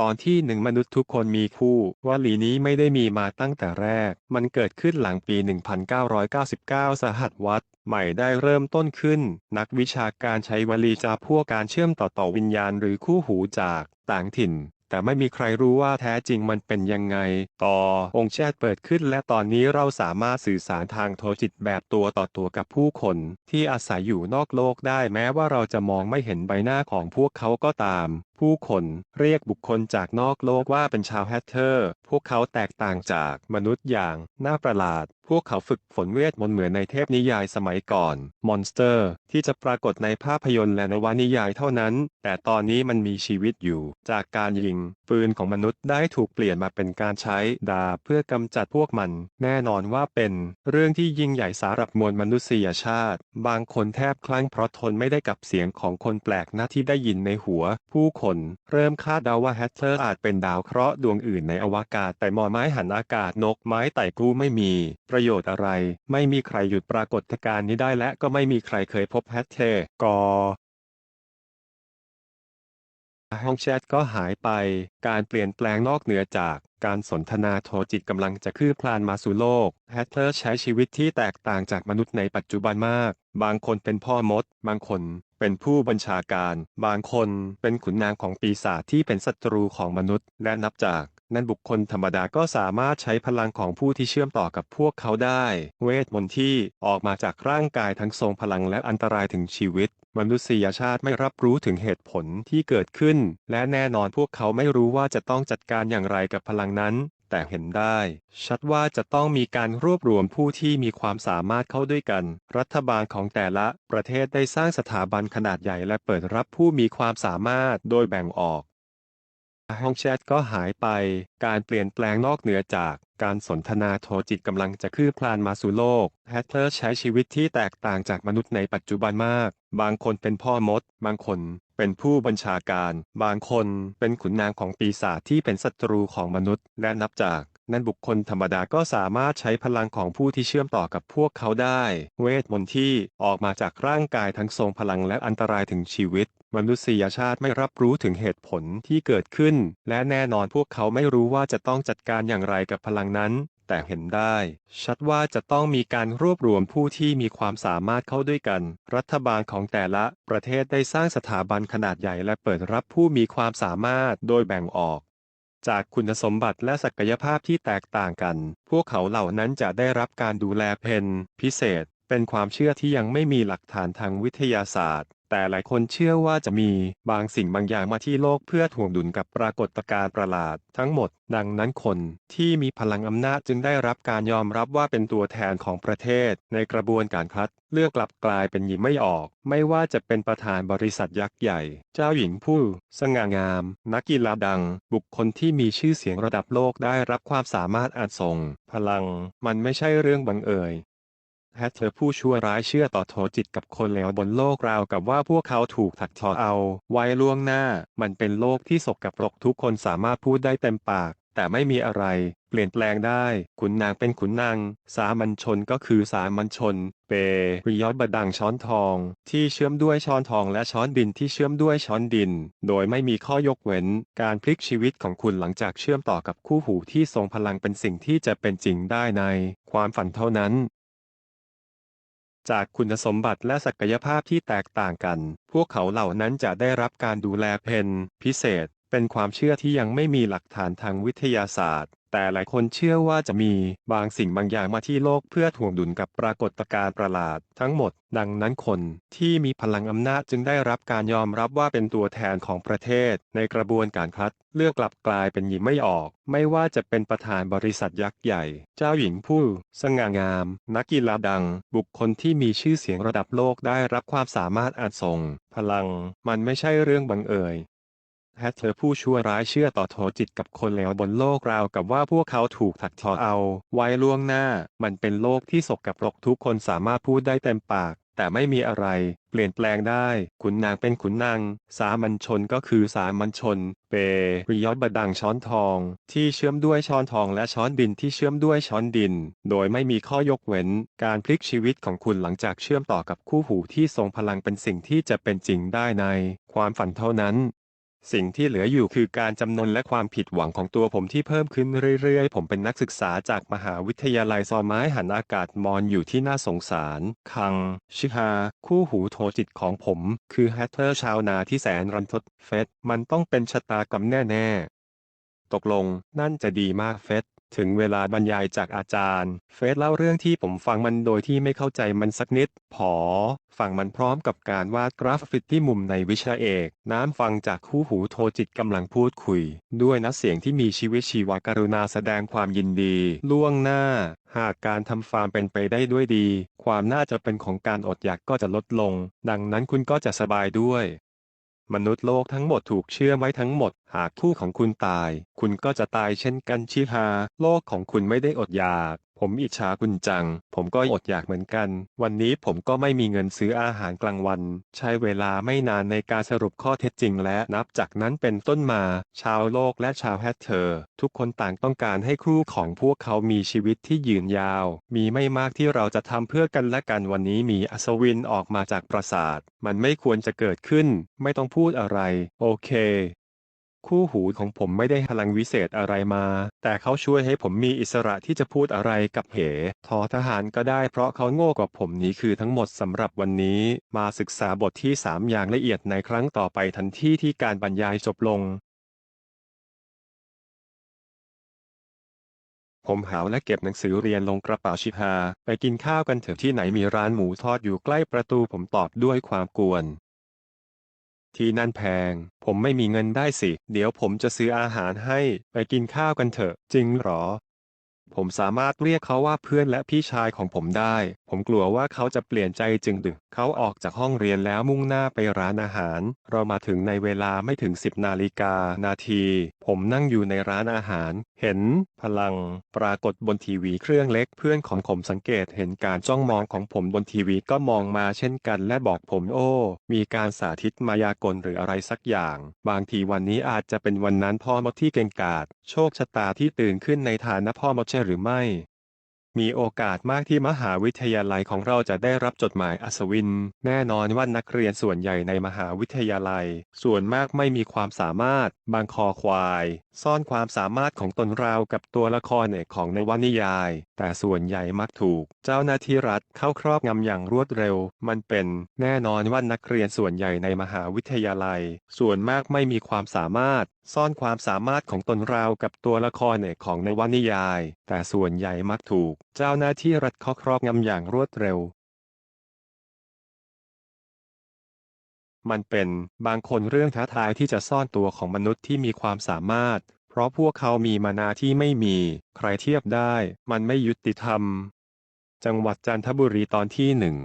ตอนที่หนึ่งมนุษย์ทุกคนมีคู่วลีนี้ไม่ได้มีมาตั้งแต่แรก มันเกิดขึ้นหลังปี 1999 สหัสวัตใหม่ได้เริ่มต้นขึ้น นักวิชาการใช้วลีจาพวกการเชื่อมต่อต่อวิญญาณหรือคู่หูจากต่างถิ่น แต่ไม่มีใครรู้ว่าแท้จริงมันเป็นยังไง ต่อองค์แชทเปิดขึ้นและตอนนี้เราสามารถสื่อสารทางโทรจิตแบบตัวต่อตัวกับผู้คน ที่อาศัยอยู่นอกโลกได้แม้ว่าเราจะมองไม่เห็นใบหน้าของพวกเขาก็ตามผู้คนเรียกบุคคลจากนอกโลกว่าเป็นชาวแฮตเทอร์ พวกเขาแตกต่างจากมนุษย์อย่างน่าประหลาด พวกเขาฝึกฝนเวทมนต์เหมือนในเทพนิยายสมัยก่อน มอนสเตอร์ ที่จะปรากฏในภาพยนตร์และนวนิยายเท่านั้น แต่ตอนนี้มันมีชีวิตอยู่ จากการยิง ปืนของมนุษย์ได้ถูกเปลี่ยนมาเป็นการใช้ดาบเพื่อกำจัดพวกมัน แน่นอนว่าเป็นเรื่องที่ยิ่งใหญ่สำหรับมวลมนุษยชาติ บางคนแทบคลั่งเพราะทนไม่ได้กับเสียงของคนแปลกหน้าที่ได้ยินในหัว ผู้คน เริ่มคาดเดาว่าแฮตเทอร์อาจเป็นดาวเคราะห์ดวงอื่นในอวกาศแต่มอไม้หันอากาศนกไม้ไต่กู้ไม่มี ประโยชน์อะไร ไม่มีใครหยุดปรากฏการณ์นี้ได้และก็ไม่มีใครเคยพบแฮตเทอร์กอ ห้องแชทก็หายไป การเปลี่ยนแปลงนอกเหนือจากการสนทนาโทรจิตกำลังจะคืบคลานมาสู่โลก แฮตเทอร์ใช้ชีวิตที่แตกต่างจากมนุษย์ในปัจจุบันมาก บางคนเป็นพ่อมด บางคนเป็นผู้บัญชาการ บางคนเป็นขุนนางของปีศาจที่เป็นศัตรูของมนุษย์ และนับจากนั้นบุคคลธรรมดาก็สามารถใช้พลังของผู้ที่เชื่อมต่อกับพวกเขาได้ เวทมนต์ที่ออกมาจากร่างกายทั้งทรงพลังและอันตรายถึงชีวิต มนุษยชาติไม่รับรู้ถึงเหตุผลที่เกิดขึ้น และแน่นอนพวกเขาไม่รู้ว่าจะต้องจัดการอย่างไรกับพลังนั้น แต่เห็นได้ ชัดว่าจะต้องมีการรวบรวมผู้ที่มีความสามารถเข้าด้วยกัน รัฐบาลของแต่ละประเทศได้สร้างสถาบันขนาดใหญ่และเปิดรับผู้มีความสามารถโดยแบ่งออก ห้องแชทก็หายไป การเปลี่ยนแปลงนอกเหนือจากการสนทนาโทรจิตกำลังจะคืบคลานมาสู่โลก แฮตเทอร์ใช้ชีวิตที่แตกต่างจากมนุษย์ในปัจจุบันมาก บางคนเป็นพ่อมด บางคนเป็นผู้บัญชาการ บางคนเป็นขุนนางของปีศาจที่เป็นศัตรูของมนุษย์ และนับจากนั้นบุคคลธรรมดาก็สามารถใช้พลังของผู้ที่เชื่อมต่อกับพวกเขาได้ เวทมนต์ที่ออกมาจากร่างกายทั้งทรงพลังและอันตรายถึงชีวิต มนุษยชาติไม่รับรู้ถึงเหตุผลที่เกิดขึ้น และแน่นอนพวกเขาไม่รู้ว่าจะต้องจัดการอย่างไรกับพลังนั้น แต่เห็นได้ ชัดว่าจะต้องมีการรวบรวมผู้ที่มีความสามารถเข้าด้วยกัน รัฐบาลของแต่ละประเทศได้สร้างสถาบันขนาดใหญ่และเปิดรับผู้มีความสามารถโดยแบ่งออกจากคุณสมบัติและศักยภาพที่แตกต่างกัน พวกเขาเหล่านั้นจะได้รับการดูแลเพนพิเศษ เป็นความเชื่อที่ยังไม่มีหลักฐานทางวิทยาศาสตร์ แต่หลายคนเชื่อว่าจะมีบางสิ่งบางอย่างมาที่โลกเพื่อถ่วงดุลกับปรากฏการณ์ประหลาด ทั้งหมด ดังนั้นคนที่มีพลังอำนาจจึงได้รับการยอมรับว่าเป็นตัวแทนของประเทศ ในกระบวนการคัด เลือกกลับกลายเป็นหญิงไม่ออก ไม่ว่าจะเป็นประธานบริษัทยักษ์ใหญ่ เจ้าหญิงผู้ สง่างาม นักกีฬาดัง บุคคลที่มีชื่อเสียงระดับโลกได้รับความสามารถอาจทรง พลัง มันไม่ใช่เรื่องบังเอิญ แฮตเธอผู้ชั่วร้ายเชื่อต่อโทจิตกับคนเลวบนโลกราวกับว่าพวกเขาถูกถักทอเอา ไว้ล่วงหน้า มันเป็นโลกที่สกกับรกทุกคนสามารถพูดได้เต็มปาก แต่ไม่มีอะไร เปลี่ยนแปลงได้ ขุนนางเป็นขุนนาง สามัญชนก็คือสามัญชน เปริยอดบดังช้อนทอง ที่เชื่อมด้วยช้อนทองและช้อนดินที่เชื่อมด้วยช้อนดิน โดยไม่มีข้อยกเว้น การพลิกชีวิตของคุณหลังจากเชื่อมต่อกับคู่หูที่ทรงพลังเป็นสิ่งที่จะเป็นจริงได้ใน ความฝันเท่านั้น จากคุณสมบัติและศักยภาพที่แตกต่างกัน พวกเขาเหล่านั้นจะได้รับการดูแลเพนพิเศษ เป็นความเชื่อที่ยังไม่มีหลักฐานทางวิทยาศาสตร์ แต่หลายคนเชื่อว่าจะมีบางสิ่งบางอย่างมาที่โลกเพื่อถ่วงดุลกับปรากฏการณ์ประหลาด ทั้งหมด ดังนั้นคนที่มีพลังอำนาจจึงได้รับการยอมรับว่าเป็นตัวแทนของประเทศ ในกระบวนการคัด เลือกกลับกลายเป็นหญิงไม่ออก ไม่ว่าจะเป็นประธานบริษัทยักษ์ใหญ่ เจ้าหญิงผู้ สง่างาม นักกีฬาดัง บุคคลที่มีชื่อเสียงระดับโลกได้รับความสามารถอาจทรงพลัง มันไม่ใช่เรื่องบังเอิญ แฮตเธอผู้ชั่วร้ายเชื่อต่อโทรจิตกับคนเลวบนโลกราวกับว่าพวกเขาถูกถักทอเอา ไว้ล่วงหน้า มันเป็นโลกที่สกกับรกทุกคนสามารถพูดได้เต็มปาก แต่ไม่มีอะไร เปลี่ยนแปลงได้ ขุนนางเป็นขุนนาง สามัญชนก็คือสามัญชน เปริยอดบดังช้อนทอง ที่เชื่อมด้วยช้อนทองและช้อนดินที่เชื่อมด้วยช้อนดิน โดยไม่มีข้อยกเว้น การพลิกชีวิตของคุณหลังจากเชื่อมต่อกับคู่หูที่ทรงพลังเป็นสิ่งที่จะเป็นจริงได้ใน ความฝันเท่านั้น สิ่งที่เหลืออยู่คือการจำนนและความผิดหวังของตัวผมที่เพิ่มขึ้นเรื่อยๆ ผมเป็นนักศึกษาจากมหาวิทยาลัยซอไม้หันอากาศมอนอยู่ที่น่าสงสาร คัง ชิฮา คู่หูโทรจิตของผม คือแฮตเทอร์ชาวนาที่แสนรันทดเฟสมันต้องเป็นชะตากรรมแน่ ๆ ตกลงนั่นจะดีมากเฟส ถึงเวลาบรรยายจากอาจารย์ เฟสเล่าเรื่องที่ผมฟังมันโดยที่ไม่เข้าใจมันสักนิด พอ ฟังมันพร้อมกับการวาดกราฟิกที่มุมในวิชาเอก น้ำฟังจากคู่หูโทรจิตกำลังพูดคุย ด้วยน้ำเสียงที่มีชีวิตชีวากรุณาแสดงความยินดี ล่วงหน้า หากการทำฟาร์มเป็นไปได้ด้วยดี ความน่าจะเป็นของการอดอยากก็จะลดลง ดังนั้นคุณก็จะสบายด้วย มนุษย์โลกทั้งหมดถูกเชื่อมไว้ทั้งหมด หากคู่ของคุณตาย คุณก็จะตายเช่นกันชิฮา โลกของคุณไม่ได้อดอยาก ผมอิจฉาคุณจัง ผมก็อดอยากเหมือนกัน วันนี้ผมก็ไม่มีเงินซื้ออาหารกลางวัน ใช้เวลาไม่นานในการสรุปข้อเท็จจริงและนับจากนั้นเป็นต้นมา ชาวโลกและชาวแฮตเธอร์ทุกคนต่างต้องการให้คู่ของพวกเขามีชีวิตที่ยืนยาว มีไม่มากที่เราจะทำเพื่อกันและกันวันนี้มีอัศวินออกมาจากปราสาท มันไม่ควรจะเกิดขึ้น ไม่ต้องพูดอะไร โอเค คู่หูของผมไม่ได้พลังวิเศษอะไรมา แต่เขาช่วยให้ผมมีอิสระที่จะพูดอะไรกับเหทอทหารก็ได้เพราะเขาโง่กว่าผมนี้คือทั้งหมดสำหรับวันนี้ มาศึกษาบทที่ 3 อย่างละเอียดในครั้งต่อไปทันทีที่การบรรยายจบลง ผมหาวและเก็บหนังสือเรียนลงกระเป๋าชิพา ไปกินข้าวกันเถอะที่ไหนมีร้านหมูทอดอยู่ใกล้ประตูผมตอบด้วยความกวน ที่นั่นแพง ผมไม่มีเงินได้สิ เดี๋ยวผมจะซื้ออาหารให้ ไปกินข้าวกันเถอะ จริงเหรอ ผมสามารถเรียกเขาว่าเพื่อนและพี่ชายของผมได้ ผมกลัวว่าเขาจะเปลี่ยนใจจึงดึก เขาออกจากห้องเรียนแล้วมุ่งหน้าไปร้านอาหาร เรามาถึงในเวลาไม่ถึง 10 นาฬิกานาที ผมนั่งอยู่ในร้านอาหาร เห็น พลัง ปรากฏบนทีวีเครื่องเล็ก เพื่อนของผมสังเกตเห็นการจ้องมองของผมบนทีวีก็มองมาเช่นกัน และบอกผมโอ้ มีการสาธิตมายากลหรืออะไรสักอย่าง บางทีวันนี้อาจจะเป็นวันนั้นพ่อมดที่เก่งกาจโชคชะตาที่ตื่นขึ้นในฐานะพ่อมดใช่หรือไม่ มีโอกาสมากที่มหาวิทยาลัยของเราจะได้รับจดหมายอัศวิน แน่นอนว่านักเรียนส่วนใหญ่ในมหาวิทยาลัย ส่วนมากไม่มีความสามารถ บางคอควาย ซ่อนความสามารถของตนราวกับตัวละครเอกของในวนิยาย แต่ส่วนใหญ่มักถูก เจ้าหน้าที่รัฐเข้าครอบงำอย่างรวดเร็ว มันเป็นแน่นอนว่านักเรียนส่วนใหญ่ในมหาวิทยาลัย ส่วนมากไม่มีความสามารถซ่อนความสามารถของตนราวกับตัวละครเอกของในวนิยาย แต่ส่วนใหญ่มักถูกเจ้าหน้าที่รัฐข้าครอบงำอย่างรวดเร็ว มันเป็นบางคนเรื่องท้าทายที่จะซ่อนตัวของมนุษย์ที่มีความสามารถ เพราะพวกเขามีมานาที่ไม่มี ใครเทียบได้ มันไม่ยุติธรรม จังหวัดจันทบุรีตอนที่หนึ่ง